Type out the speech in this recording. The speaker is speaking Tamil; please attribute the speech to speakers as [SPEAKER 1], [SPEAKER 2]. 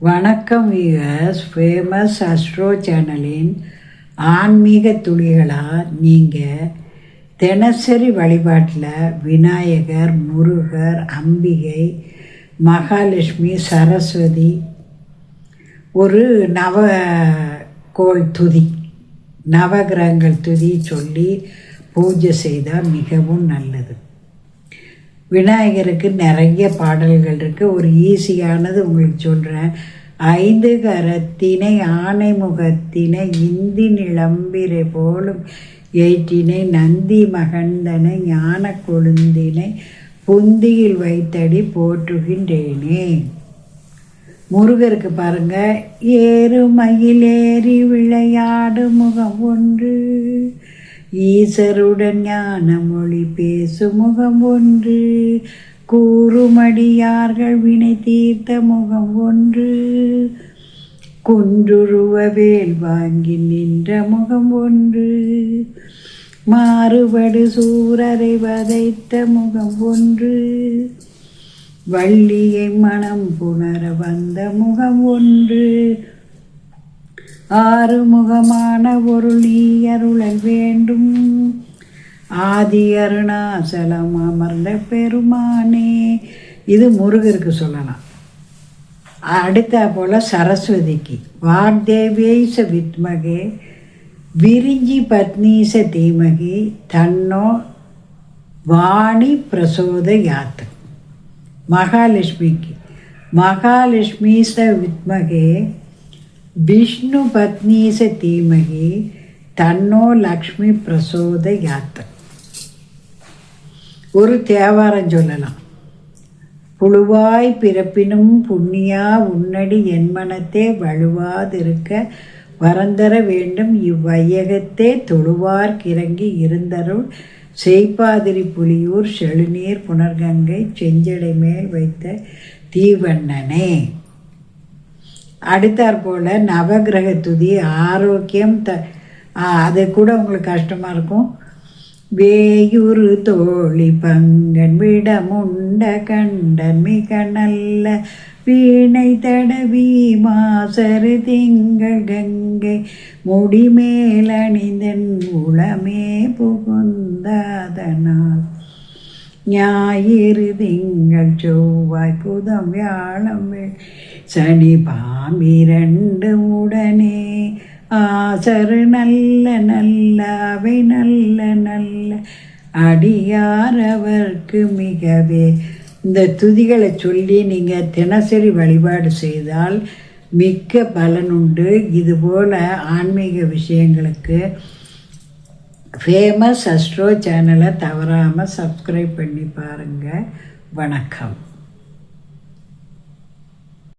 [SPEAKER 1] வணக்கம் வியூவர்ஸ் ஃபேமஸ் அஸ்ட்ரோ சேனலின் ஆன்மீக துளிகளாக நீங்கள் தினசரி வழிபாட்டில் விநாயகர் முருகர் அம்பிகை மகாலட்சுமி சரஸ்வதி ஒரு நவ கோள் துதி நவகிரகங்கள் துதி சொல்லி பூஜை செய்தால் மிகவும் நல்லது. விநாயகருக்கு நிறைய பாடல்கள் இருக்குது ஒரு ஈஸியானது உங்களுக்கு சொல்கிறேன் ஐந்து கரத்தினை ஆனை முகத்தினை இந்தி நிளம்பிரை போலும் ஏற்றினை நந்தி மகந்தனை ஞான கொழுந்தினை புந்தியில் வைத்தடி போற்றுகின்றேனே. முருகருக்கு பாருங்க. ஏறு மயிலேறி விளையாடு முகம் ஒன்று. ஈசருடன் ஞான மொழி பேசும் முகம் ஒன்று. கூறுமடியார்கள் வினை தீர்த்த முகம் ஒன்று. குன்றுருவ வேல் வாங்கி நின்ற முகம் ஒன்று. மாறுபடு சூரரை வதைத்த முகம் ஒன்று. வள்ளியை மனம் புணர வந்த முகம் ஒன்று. ஆறுமுகமான பொருள் நீ அருளல் வேண்டும். ஆதி அருணாசலம் அமர்ந்த பெருமானே. இது முருகருக்கு சொல்லலாம். அடுத்த போல் சரஸ்வதிக்கு. வாக்தேவியைச வித்மகே விரிஞ்சி பத்னீச தீமகி தன்னோ வாணி பிரசோத யாத்து. மகாலட்சுமிக்கு. மகாலட்சுமீச வித்மகே விஷ்ணு பத்னீச தீமகி தன்னோ லக்ஷ்மி பிரசோத யாத்த ஒரு தேவாரம் சொல்லலாம். புழுவாய் பிறப்பினும் புண்ணியா உன்னடி என் மனத்தே வலுவாதிருக்க வரந்தர வேண்டும் இவ்வையகத்தே தொழுவார் கிறங்கி இருந்தருள் செய்பாதிரி புலியூர் செழுநீர் புனர்கங்கை செஞ்சடை மேல் வைத்த தீவண்ணனே. அடுத்தாற் போல் நவகிரக துதி ஆரோக்கியம் த அது கூட உங்களுக்கு கஷ்டமாக இருக்கும். வேயுரு தோழி பங்கன் விடமுண்ட கண்டன் மிக நல்ல வீணை தடவி மாசரு திங்கள் கங்கை முடிமேலணிந்தன் உளமே புகுந்தாதனால். ஞாயிறு திங்கள் செவ்வாய் புதம் வியாழம் சனி பாம்பிரண்டு உடனே ஆசரு நல்ல நல்ல அவை நல்ல நல்ல. அடியாரவர்க்கு மிகவே. இந்த துதிகளை சொல்லி நீங்கள் தினசரி வழிபாடு செய்தால் மிக்க பலனுண்டு இதுபோல் ஆன்மீக விஷயங்களுக்கு ஃபேமஸ் அஸ்ட்ரோ சேனலை தவறாமல் சப்ஸ்கிரைப் பண்ணி பாருங்கள் வணக்கம்.